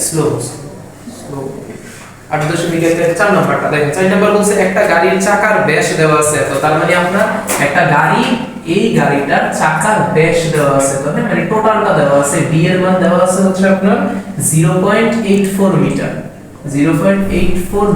Slow slow আট দশমিক একের চার নম্বরটা। দেখেন, চার নম্বর বলছে, একটা গাড়ির চাকার ব্যাস দেওয়া আছে। তো তার মানে মানে মিটার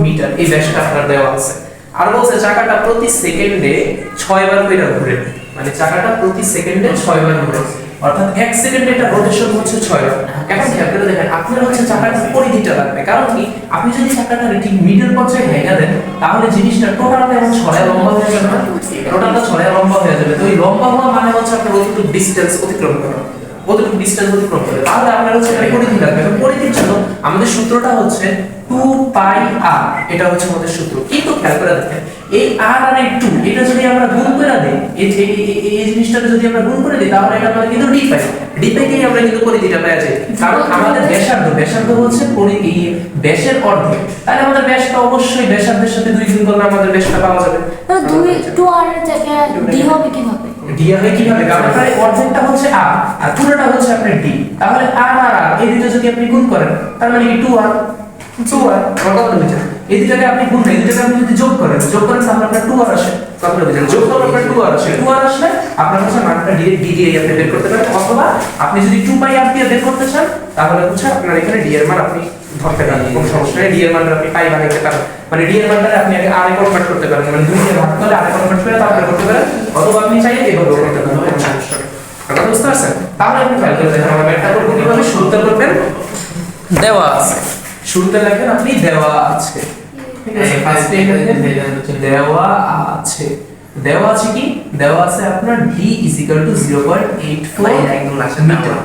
মিটার এই ব্যাসটা আপনার দেওয়া আছে। আর বলছে, চাকাটা প্রতি সেকেন্ডে ছয় বার ঘুরে। মানে চাকাটা প্রতি সেকেন্ডে ছয় বার ঘুরে। অর্থাৎ এক সেকেন্ডে এটা রোটেশন হচ্ছে ছয় এখন খেয়াল করে দেখেন, আপনার হচ্ছে চাকাটার পরিধিটা লাগবে। কারণ কি? আপনি যদি চাকাটা ঠিক মিডল পর্যায়ে ভেঙে দেন, তাহলে জিনিসটা টোটালটা এখন ছড়ায় লম্বা হয়ে যাবে না। টোটালটা ছড়ায় লম্বা হয়ে যাবে। তো এই লম্বা হওয়া মানে হচ্ছে আপনার অতটুকু ডিস্টেন্স অতিক্রম করা। কতটুকু ডিস্টেন্স অতিক্রম করে। তাহলে আপনার হচ্ছে এখানে পরিধি লাগবে। পরিধির জন্য আমাদের সূত্রটা হচ্ছে 2 পাই আর এটা হচ্ছে আমাদের সূত্র। কিন্তু খেয়াল করে দেখেন, এই আর আর এই 2 এটা যদি আমরা গুণ করে দেই এই এই- এই- এই জিনিসটাকে যদি আমরা গুণ করে দিই তাহলে এটা আমরা কিন্তু ডি পাই ডি পাইকেই আমরা কিন্তু পরিধিটা পেয়ে যাই কারণ আমাদের ব্যাসার্ধ ব্যাসার্ধ হচ্ছে পরিধি ব্যাসের অর্ধেক। তাহলে আমাদের ব্যাসটা অবশ্যই ব্যাসার্ধের সাথে দুই গুণ করলে আমাদের ব্যাসটা পাওয়া যাবে। দুই টু আর এর জায়গায় ডি হবে কীভাবে? ডি হবে কীভাবে? কারণ এই অর্ধেকটা হচ্ছে আর আর পুরোটা হচ্ছে আপনার ডি তাহলে আর আর আর এই দুটো যদি আপনি গুণ করেন তার মানে কি 2 আর টু আর আমার কথা বুঝছেন এই দুটাকে আপনি গুণ এই দুটাকে আপনি যদি যোগ করেন যোগ করেন তাহলে আপনার 2 আর আসে। কথা বুঝছেন যোগ করলে আপনার 2 আর আসে। 2 আর আসলে আপনার কাছে মানটা ডি ডি দিয়ে আপনি বের করতে পারেন, অথবা আপনি যদি 2 পাই আর দিয়ে বের করতে চান, তাহলে হচ্ছে আপনার এখানে ডি এর মান আপনি ধরতে পারেন। কোনো সমস্যা নেই ডি এর মানটা আপনি পাই বানাইতে পারেন। মানে ডি এর মানটা আপনি আগে আর কনভার্ট করতে পারেন। মানে 2 দিয়ে ভাগ করে আর কনভার্ট করে তারপরে করতে পারেন, অথবা আপনি চাইলে এভাবে করতে পারেন। কোনো সমস্যা নেই। পারছেন? তাহলে আপনি ফাইল করে আমরা একটা করব কীভাবে, শুরুতে করবেন, দেওয়া আছে। শুরুতে লেখেন আপনি দেওয়া আছে। ফার্স্টে এখানে দেওয়া আছে। দেওয়া আছে কি? দেওয়া আছে আপনার d টু 0.84 একদম লাস্টে মিটার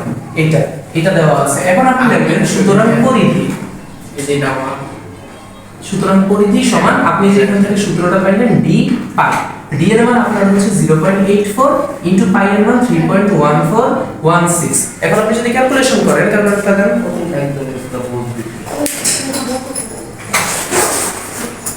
এটা এটা দেওয়া আছে। এখন আপনি লিখবেন সুতরাং পরিধি। সুতরাং পরিধি সমান আপনি যে এখান থেকে সূত্রটা পাইলেন d পাই। D এর মান আপনার হচ্ছে 0.84 ইনটু পাই এর মান 3.1416 এখন আপনি যদি ক্যালকুলেশন করেন দেন একদম এটা বুঝবি পাই এর মধ্যে থ্রি পয়েন্ট দেখেন আচ্ছা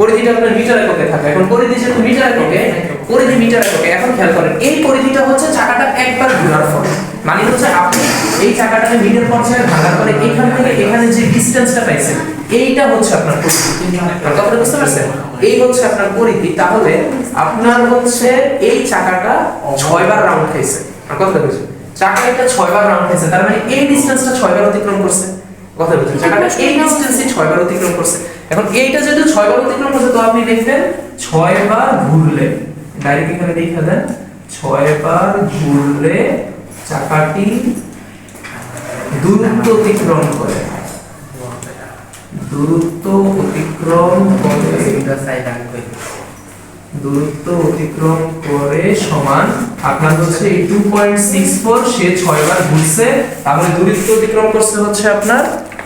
পরিধিটা আপনার মিটার এককে থাকে। এখন পরিধি যেহেতু মিটার এককে পরিধি মিটার এককে এখন খেয়াল করেন এই পরিধিটা হচ্ছে চাকাটা একবার ঘোরার ফল মানে হচ্ছে আপনি এই চাকাটাকে মিটার পর্যায়ে ভাঙার পরে এখান থেকে এখানে যে ডিসটেন্সটা পাইছেন এইটা হচ্ছে আপনার পরিধি। কথাটা বুঝতে পারছেন? এই হচ্ছে আপনার পরিধি। তাহলে আপনার হচ্ছে এই চাকাটা ছয়বার রাউন্ড খাইছে। কথাটা বুঝছেন চাকা একটা ছয়বার রাউন্ড খাইছে। তার মানে এই ডিসটেন্সটা ছয়বার অতিক্রম করছে। কথা বুঝছেন চাকাটা এই ডিসটেন্সে ছয়বার অতিক্রম করছে। এখন এইটা যেহেতু ছয়বার অতিক্রম করছে, তো আপনি দেখবেন ছয়বার ঘুরলে, ডাইরেক্ট এখানে দেখে দেন ছয়বার ঘুরলে চাকাটি দূরত্ব অতিক্রম করে। দূরত্ব অতিক্রম করে দূরত্ব অতিক্রম করে সমান আপনার হচ্ছে এই টু পয়েন্ট সিক্স ফোর সে ছয়বার ঘুরছে, তাহলে দূরত্ব অতিক্রম করছে হচ্ছে আপনার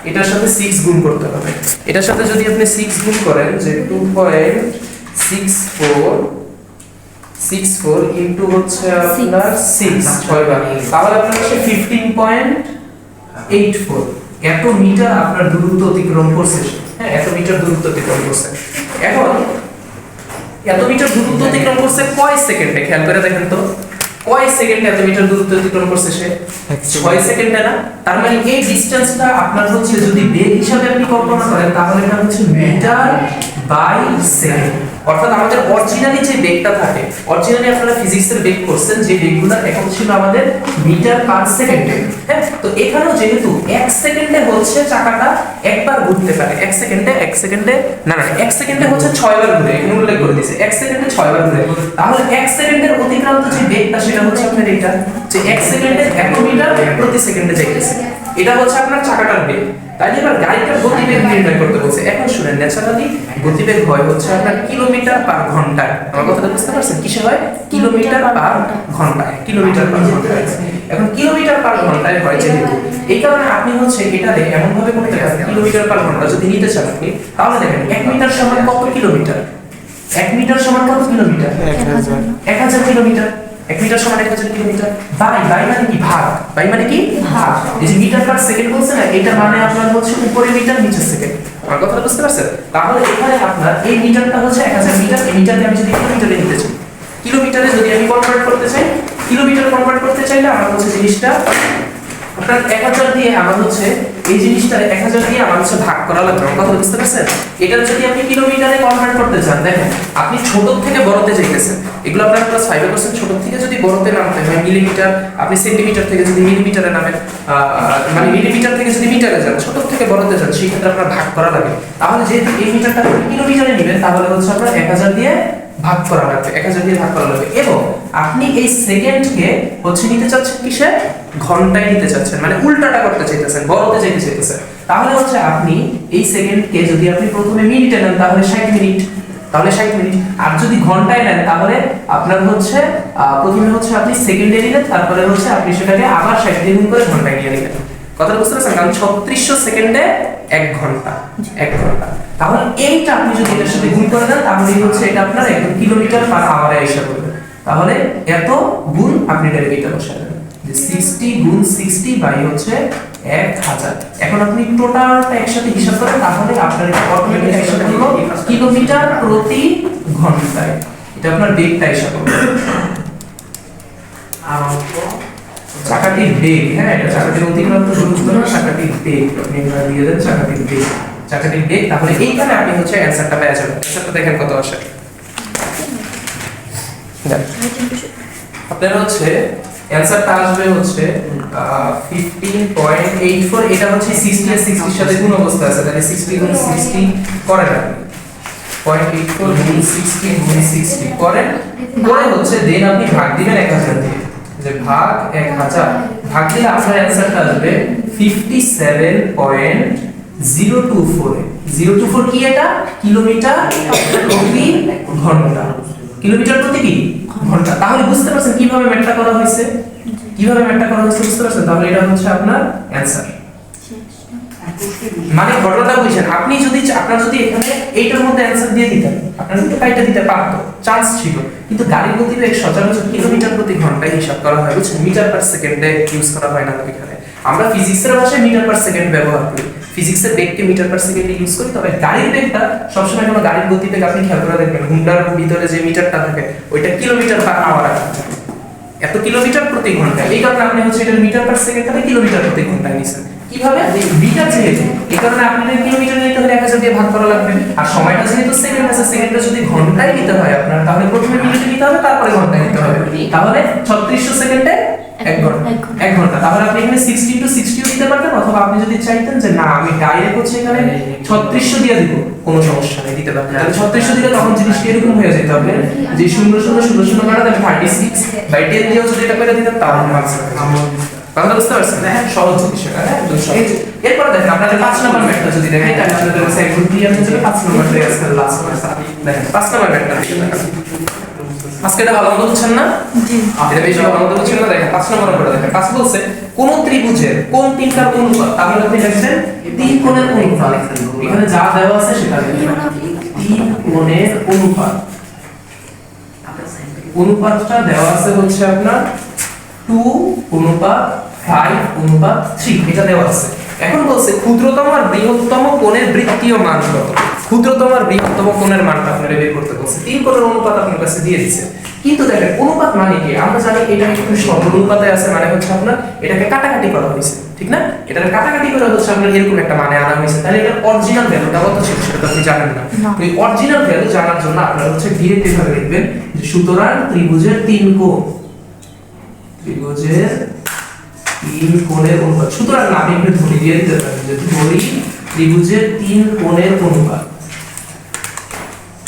এটার সাথে সিক্স গুণ করতে হবে। এটার সাথে যদি আপনি সিক্স গুণ করেন যে two point six four six four into হচ্ছে আপনার সিক্স ছয়বার তাহলে আপনার হচ্ছে ফিফটিন পয়েন্ট এইট ফোর এত মিটার আপনার দূরত্ব অতিক্রম করছে। হ্যাঁ এত মিটার দূরত্ব অতিক্রম করছে। এখন এত মিটার দূরত্ব অতিক্রম করছে কয় সেকেন্ডে? খেয়াল করে দেখেন তো। কয় সেকেন্ডে এত মিটার দূরত্ব অতিক্রম করছে সে? ছয় সেকেন্ডে না? তার মানে এই ডিসটেন্সটা আপনার হচ্ছে যদি বেগ হিসাবে আপনি কল্পনা করেন তাহলে এটা হচ্ছে মিটার বাই সেকেন্ড অর্থাৎ আমাদের অরিজিনালি যে বেগটা থাকে অরিজিনালি আপনারা ফিজিক্সের বেগ করছেন, যে বেগগুলোর একক ছিল আমাদের মিটার পার সেকেন্ডে হ্যাঁ? তো এখানেও যেহেতু এক সেকেন্ডে হচ্ছে চাকাটা একবার ঘুরতে পারে, এক সেকেন্ডে এক সেকেন্ডে না না এক সেকেন্ডে হচ্ছে ছয়বার ঘুরে, এখানে উল্লেখ করে দিয়েছে, এক সেকেন্ডে ছয়বার ঘুরে। তাহলে এক সেকেন্ডের অতিক্রান্ত যে বেগটা, সেটা হচ্ছে আপনার এটা, যে এক সেকেন্ডে এক মিটার প্রতি সেকেন্ডে যাইতেছে এটা হচ্ছে আপনার চাকাটার বেগ। তাইলে এবার গাড়িটার গতিবেগ নির্ণয় করতে বলছে। এখন শুনেন ন্যাচারালি গতিবেগ হয় হচ্ছে আপনার কিলোমিটার পার ঘন্টায় আমার কথাটা বুঝতে পারছেন? কিসে হয়? কিলোমিটার পার ঘন্টায়। কিলোমিটার পার ঘন্টায়। এখন কিলোমিটার পার ঘন্টায় হয় যেহেতু এই কারণে আপনি হচ্ছে এটা এটারে এমন ভাবে করতে পারেন কিলোমিটার পার ঘণ্টা যদি নিতে চান আপনি তাহলে দেখেন এক মিটার সমান কত কিলোমিটার? এক মিটার সমান কত কিলোমিটার? এক হাজার কিলোমিটার। এক মিটার সমান এক হাজার কিলোমিটার বাই বাই মানে কি? ভাগ। বাই মানে কি? ভাগ। এই যে মিটার পার সেকেন্ড বলছে না, এটা মানে আপনার হচ্ছে উপরে মিটার নিচে সেকেন্ড আমার কথাটা বুঝতে পারছেন? তাহলে এখানে আপনার এই মিটারটা হচ্ছে এক হাজার মিটার, এই মিটারকে আমি যদি কিলোমিটারে নিতে চাই। কিলোমিটারে যদি আমি কনভার্ট করতে চাই কিলোমিটার কনভার্ট করতে চাইলে আমার হচ্ছে জিনিসটা আপনি ছোট থেকে বড়তে যাইতেছেন এগুলো আপনার ক্লাস ফাইভে করছেন ছোট থেকে যদি বড়তে নামতে হয় মিলিমিটার আপনি সেন্টিমিটার থেকে যদি মিলিমিটারে নামেন মানে মিলিমিটার থেকে যদি মিটারে যান ছোট থেকে বড়তে যান সেই ক্ষেত্রে আপনার ভাগ করা লাগে। তাহলে যেহেতু এই মিটারটা কিলোমিটারে নেবেন, তাহলে হচ্ছে আপনার এক হাজার দিয়ে ভাগ করা লাগবে এক হাজার দিয়ে ভাগ করা লাগবে। এবং আপনি এই সেকেন্ডকে হচ্ছে নিতে চাচ্ছেন কিসে? ঘন্টায় নিতে চাচ্ছেন মানে উল্টাটা করতে চাইতেছেন বড়তে চাইতে চাইতেছেন। তাহলে হচ্ছে আপনি এই সেকেন্ডকে যদি আপনি প্রথমে মিনিটে নেন, তাহলে ষাট মিনিট। তাহলে ষাট মিনিট। আর যদি ঘন্টায় নেন, তাহলে আপনার হচ্ছে প্রথমে হচ্ছে আপনি সেকেন্ডে নিলেন, তারপরে হচ্ছে আপনি সেটাকে আবার ষাট দিন করে ঘন্টায় নিয়ে নিলেন। কথাটা বুঝতে পারছেন? কারণ ছত্রিশশো সেকেন্ডে এক ঘণ্টা এক ঘণ্টা। তাহলে এইটা আপনি যদি এটার সাথে গুণ করে দেন তাহলে হচ্ছে এটা আপনার একদম কিলোমিটার পার আওয়ারে এসে পড়বে। তাহলে এত গুণ আপনি ডেরিভেটিভ বসাবেন। যে 60 গুণ 60 বাই হচ্ছে 1000 এখন আপনি টোটালটা একসাথে হিসাব করেন, তাহলে আপনার এটা অটোমেটিক একসাথে হলো কিলোমিটার প্রতি ঘন্টায়। এটা আপনার বেগটা হিসাব করবেন আর চাকাটির বেগ হ্যাঁ এটা চাকাটির অতিক্রান্ত দূরত্ব না চাকাটির বেগ আপনি এখানে দিয়ে দেন চাকাটির বেগ চাকাটির বেগ তাহলে এইখানে আপনি হচ্ছে অ্যানসারটা পেয়ে যাবেন। অ্যানসারটা দেখেন কত আসে। আপনার হচ্ছে অ্যানসারটা আসবে হচ্ছে ফিফটিন পয়েন্ট এইট ফোর এটা হচ্ছে সিক্সটি আর সিক্সটির সাথে গুণ অবস্থা আছে, তাহলে সিক্সটি গুণ সিক্সটি করেন আপনি। পয়েন্ট এইট ফোর গুণ সিক্সটি গুণ সিক্সটি করেন। করে হচ্ছে দেন আপনি ভাগ দিবেন এক হাজার দিয়ে। যে ভাগ এক হাজার ভাগ দিলে আপনার অ্যান্সারটা আসবে fifty seven point zero two four zero two four কি এটা? কিলোমিটার প্রতি ঘণ্টা। কিলোমিটার প্রতি কি? ঘণ্টা। তাহলে বুঝতে পারছেন কীভাবে ম্যাথটা করা হয়েছে? কীভাবে ম্যাথটা করা হয়েছে বুঝতে পারছেন? তাহলে এটা হচ্ছে আপনার অ্যান্সার মানে ঘটনাটা বুঝছেন। আপনি যদি আপনার যদি এখানে এইটার মধ্যে অ্যান্সার দিয়ে দিতেন, আপনার কিন্তু কাইটা দিতে পারতো চান্স ছিল। কিন্তু গাড়ির গতিবেগ সচরাচর কিলোমিটার প্রতি ঘন্টায় হিসাব করা হয়, বুঝছেন? মিটার পার সেকেন্ডে ইউজ করা হয় না এখানে। আমরা ফিজিক্সের ভাষায় মিটার পার সেকেন্ড ব্যবহার করি। ফিজিক্সের বেগকে মিটার পার সেকেন্ডে ইউজ করি, তবে গাড়ির বেগটা সবসময় কোনো গাড়ির গতিবেগ আপনি খেয়াল করে দেখবেন হুন্ডার ভিতরে যে মিটারটা থাকে, ওইটা কিলোমিটার পার আওয়ার এত কিলোমিটার প্রতি ঘণ্টা এই কারণে আপনি হচ্ছে এটা মিটার পার সেকেন্ড কিলোমিটার প্রতি ঘন্টায় নিছেন। কীভাবে? মিটার যেহেতু এই কারণে আপনাদের কিলোমিটার নিতে হলে এক হাজার দিয়ে ভাগ করা লাগবে। আর সময়টা যেহেতু সেকেন্ড আছে সেকেন্ডটা যদি ঘন্টায় নিতে হয় আপনার তাহলে প্রথমে মিনিটে নিতে হবে তারপরে ঘন্টায় নিতে হবে। তাহলে ছত্রিশশো সেকেন্ডে এক ঘণ্টা এক ঘণ্টা। তাহলে আপনি এখানে সিক্সটি টু সিক্সটিও দিতে পারতেন অথবা আপনি যদি চাইতেন যে না আমি ডাইরেক্ট হচ্ছে এখানে ছত্রিশশো দিয়ে দিব। কোনো সমস্যা নেই দিতে পারতেন। তাহলে ছত্রিশশো দিলে তখন জিনিসটা এরকম হয়ে যেতে হবে যে শূন্য শূন্য শূন্য শূন্য কাটা দেবে থার্টি সিক্স বাই টেন দিয়েও যদি এটা করে দিতেন তাহলে বুঝতে পারছেন হ্যাঁ সহজ জিনিস এটা হ্যাঁ একদম সহজ এরপর দেখেন আপনাদের পাঁচ নম্বর ম্যাথটা যদি দেখেন আপনাদের কাছে একদম ক্লিয়ার হয়ে যাবে পাঁচ নম্বর থেকে আজকে লাস্ট দেখেন পাঁচ নম্বর দেখেন। আজকে এটা ভালো মতো বুঝছেন না? জি। এটা বেশি ভালো মতো বুঝছেন না? দেখেন পাঁচ নম্বর দেখেন। পাঁচ বলছে কোন ত্রিভুজের কোন তিনটার অনুপাত তাহলে আপনি লিখছেন তিন কোণের অনুপাত। এখানে যা দেওয়া আছে সেটা লিখবেন তিন কোণের অনুপাত। অনুপাতটা দেওয়া আছে হচ্ছে আপনার টু অনুপাত ফাইভ অনুপাত থ্রি এটা দেওয়া আছে এখন বলছে ক্ষুদ্রতম আর বৃহত্তম কোণের বৃত্তীয় মান কত ক্ষুদ্রতম আর বৃহত্তম কোণের মানটা আপনারা বের করতে বলছে তিন কোণের অনুপাত আপনার কাছে দিয়ে দিচ্ছে কিন্তু দেখেন অনুপাত মানে কি আমরা জানি এটা একটু সরল অনুপাতে আছে মানে হচ্ছে আপনার এটাকে কাটাকাটি করা হয়েছে ঠিক না এটাকে কাটাকাটি করা হচ্ছে আপনার এরকম একটা মানে আনা হয়েছে তাহলে এটার অরিজিনাল ভ্যালুটা কত ছিল সেটা আপনি জানেন না এই অরিজিনাল ভ্যালু জানার জন্য আপনারা হচ্ছে ডিরেক্ট এভাবে লিখবেন যে সুতরাং ত্রিভুজের তিন কোণ ত্রিভুজের তিন কোণের অনুপাত। সুতরাং আমি একটু ধরে দিয়ে দিতে পারি যে ধরি ত্রিভুজের তিন কোণের অনুপাত।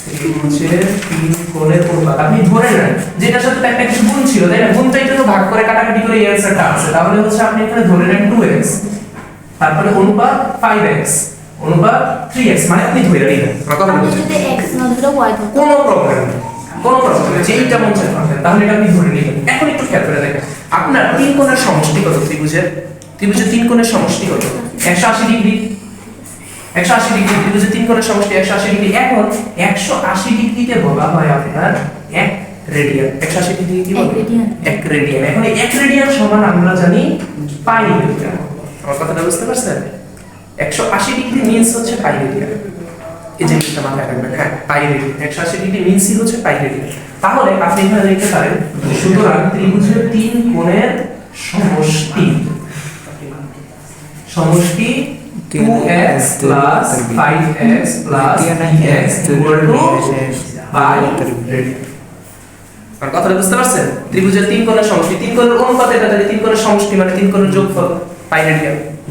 ত্রিভুজের তিন কোণের অনুপাত। আপনি ধরে নেন যেটার সাথে একটা কিছু গুণ ছিল তাই না? গুণটা এটা ভাগ করে কাটাকাটি করে এই অ্যান্সারটা আছে। তাহলে হচ্ছে আপনি এখানে ধরে নেন 2x তারপরে অনুপাত 5x অনুপাত 3x মানে আপনি ধরে নিলেন। এক্স কোনো প্রবলেম কোনো প্রবলেম নেই। যেইটা মন চায় তাহলে এটা আপনি ধরে নিলেন। এখন একটু খেয়াল করে দেখেন। আপনার তিন কোণের সমষ্টি কত ত্রিভুজের? ত্রিভুজের তিন কোণের সমষ্টি কত? একশো আশি ডিগ্রি। একশো আশি ডিগ্রি ত্রিভুজের তিন কোণের সমষ্টি একশো আশি ডিগ্রি। এখন একশো আশি ডিগ্রিকে বলা হয় আপনার এক রেডিয়ান। একশো আশি ডিগ্রি কি এক বলে এক রেডিয়ান। এখন এক রেডিয়ান সমান আমরা জানি পাই রেডিয়ান। আমার কথাটা বুঝতে পারছেন? একশো আশি ডিগ্রি মিনস হচ্ছে পাই রেডিয়ান। এই জিনিসটা মাথায় রাখবেন হ্যাঁ রেডিয়ান একশো আশি হচ্ছে তাহলে আপনি এখানে পারেন, সুতরাং ত্রিভুজের তিন কোণের সমষ্টি সমষ্টি 2x plus 5x plus x equal to pi radian আর কথাটা বুঝতে পারছেন? ত্রিভুজের তিন কোণের সমষ্টি, তিন কোণের অনুপাত এটা তিন কোণের সমষ্টি মানে তিন কোণের যোগফল পাই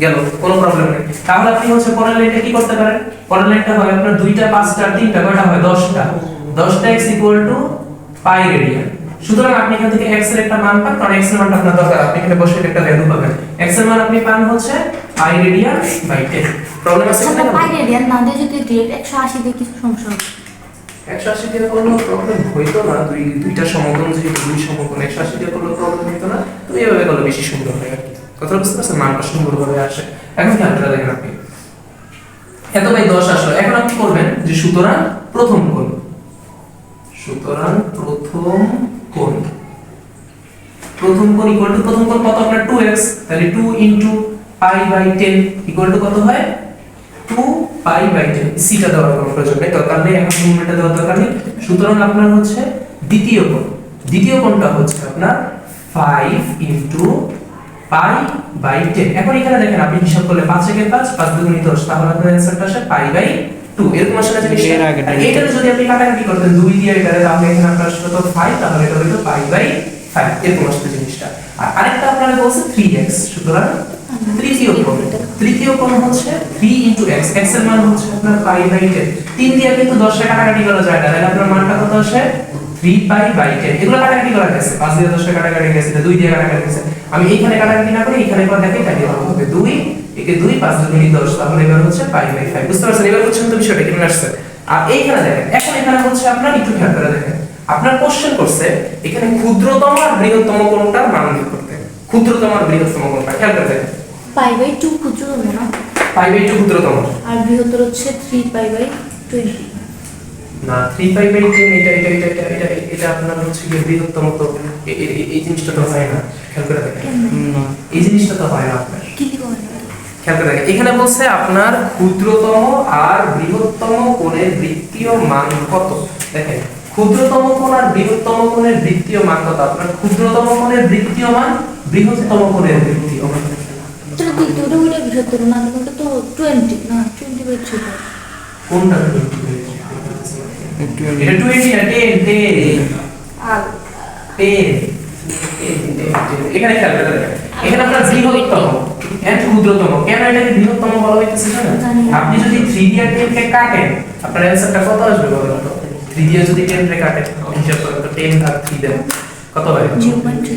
গেল কোনো প্রবলেম নেই। তাহলে আপনি হচ্ছে পরের লাইনটা কি করতে পারেন? পরের লাইনটা হয় আপনার দুইটা পাঁচটা তিনটা কয়টা হয়? দশটা। দশটা x equal to pi radian সুতরাং আপনি এখান থেকে x এর একটা মান পান কারণ x এর মানটা আপনার দরকার। আপনি এখানে বসে একটা ভ্যালু পাবেন। x এর মান আপনি পান হচ্ছে পাই রেডিয়ান বাই 10 প্রবলেম আছে এখানে পাই রেডিয়ান না দিয়ে যদি একশো আশি দিয়ে কিছু সমস্যা হবে। একশো আশি দিয়ে করলে প্রবলেম হইতো না। দুই দুইটা সমকোণ যেহেতু দুই সমকোণ একশো আশি দিয়ে করলে প্রবলেম হইতো না। তো এইভাবে করলে বেশি সুন্দর হয় আর কি। কথা বুঝতে পারছেন? মানটা সুন্দরভাবে আসে। এখন খেয়ালটা দেখেন আপনি? এত বাই দশ আসলো। এখন আপনি করবেন যে সুতরাং প্রথম কোণ। সুতরাং প্রথম কোণ। প্রথম কোণ ইকুয়াল টু প্রথম কোণ কত? আপনার 2x তাহলে 2 into pi by 10 equal to কত হয়? 2 পাই বাই 10 সিটা দেওয়ার কোনো প্রয়োজন নেই। দরকার নেই। এখন মূলটা দেওয়ার দরকার নেই। সুতরাং আপনার হচ্ছে দ্বিতীয় কোণ। দ্বিতীয় কোণটা হচ্ছে আপনার 5 ইনটু পাই বাই 10 এখন এখানে দেখেন আপনি হিসাব করলে 5 একে 5 5 দুগুণে 10 তাহলে আপনার অ্যানসারটা আসে পাই বাই 2 এরকম আসলে আগে আর যদি আপনি কাটাকাটি করতেন 2 দিয়ে এটারে তাহলে এখানে আপনার আসলে তো 5 তাহলে এটা হলো পাই বাই 5 এরকম আসলে জিনিসটা। আর আরেকটা আপনারা বলছে 3x সুতরাং তৃতীয় কোণ। তৃতীয় কোণ হচ্ছে 3 ইনটু x x এর মান হচ্ছে আপনার পাই বাই 10 তিন দিয়ে কিন্তু 10 এর কাটাকাটি করা যায় না তাহলে আপনার মানটা কত আসে? 3 পাই বাই 10 এগুলো কাটাকাটি করা গেছে 5 দিয়ে 10 কাটাকাটি গেছে 2 দিয়ে কাটাকাটি গেছে? আমি এইখানে কাটাকাটি না করে এইখানে করে দেখে কাটিয়ে ভালো হবে 2 একে 2 5 দুগুণে 10 তাহলে এবার হচ্ছে পাই বাই 5 বুঝতে পারছেন? এবার বুঝছেন তো বিষয়টা কেমন আসছে? আর এইখানে দেখেন এখন এখানে হচ্ছে আপনার একটু খেয়াল করে দেখেন। আপনার কোশ্চেন করছে এখানে ক্ষুদ্রতম আর বৃহত্তম কোণটার মান বের করতে। ক্ষুদ্রতম আর বৃহত্তম কোণটা খেয়াল করে দেখেন। পাই বাই টু ক্ষুদ্রতম না? পাই বাই টু ক্ষুদ্রতম। আর বৃহত্তর হচ্ছে থ্রি পাই বাই টোয়েন্টি না থ্রি পাই বাই টেন এটা এটা এটা এটা এটা এটা আপনার হচ্ছে গিয়ে বৃহত্তম তো এই জিনিসটা তো হয় না। খেয়াল করে দেখেন। এই জিনিসটা তো হয় না আপনার। কি কি করে খেয়াল করে দেখেন। এখানে বলছে আপনার ক্ষুদ্রতম আর বৃহত্তম কোণের বৃত্তীয় মান কত? দেখেন ক্ষুদ্রতম কোণ আর বৃহত্তম কোণের বৃত্তীয় মান কত? আপনার ক্ষুদ্রতম কোণের বৃত্তীয় মান বৃহত্তম কোণের বৃত্তীয় মান। কোনটা এটা টোয়েন্টি না টেন টেন টেন এখানে খেয়াল করে এখানে আপনার বৃহত্তম এন্ড ক্ষুদ্রতম। কেন এটাকে বৃহত্তম বলা হইতেছে না। আপনি যদি 3 দিয়ে 10 কে কাটেন আপনার অ্যানসারটা কত আসবে বলেন তো? 3 দিয়ে যদি 10 কে কাটেন হিসাব করেন তো 10 ভাগ 3 দেন। কত হয়? থ্রি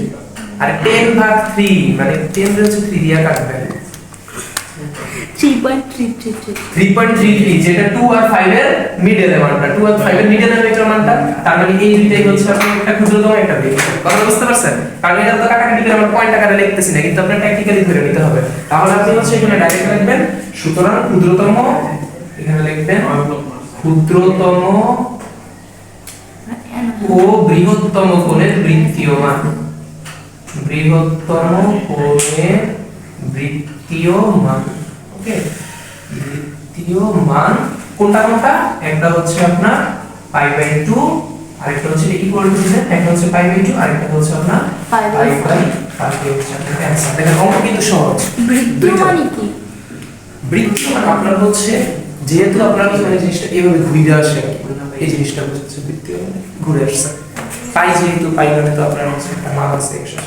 আর 10 ভাগ 3 মানে 10 রে হচ্ছে 3 দিয়ে কাটবেন three point three three three 3.33 যেটা 2 আর 5 এর মিডল মানটা 2 আর 5 এর মিডল এর মানটা, তার এই দুইটাই হচ্ছে আপনার একটা ক্ষুদ্রতম একটা ভেক্টর কথা বুঝতে পারছেন? কারণ এটা তো কাটাকাটি করে আমরা পয়েন্ট আকারে লিখতেছি না, কিন্তু আপনার প্র্যাকটিক্যালি ধরে নিতে হবে। তাহলে আপনি হচ্ছে এখানে লিখবেন ক্ষুদ্রতম ক্ষুদ্রতম ও বৃহত্তম কোণের বৃত্তীয় মান বৃহত্তম কোণের বৃত্তীয় মান ওকে মান। কোনটা কোনটা? একটা হচ্ছে আপনার পাই বাই টু আরেকটা হচ্ছে ইকুয়াল টু দিলেন? একটা হচ্ছে পাই বাই টু আরেকটা হচ্ছে আপনার পাই বাই বাই পাই হচ্ছে আপনার অ্যান্সার দেখেন অঙ্ক কিন্তু সহজ। বৃত্তীয় মানে কি? মানে আপনার হচ্ছে যেহেতু আপনার জিনিসটা এইভাবে ঘুরে আসে এই জিনিসটা বুঝছে মানে ঘুরে আসছে। পাই যেহেতু পাই মানে তো আপনার হচ্ছে একটা মান আছে একশো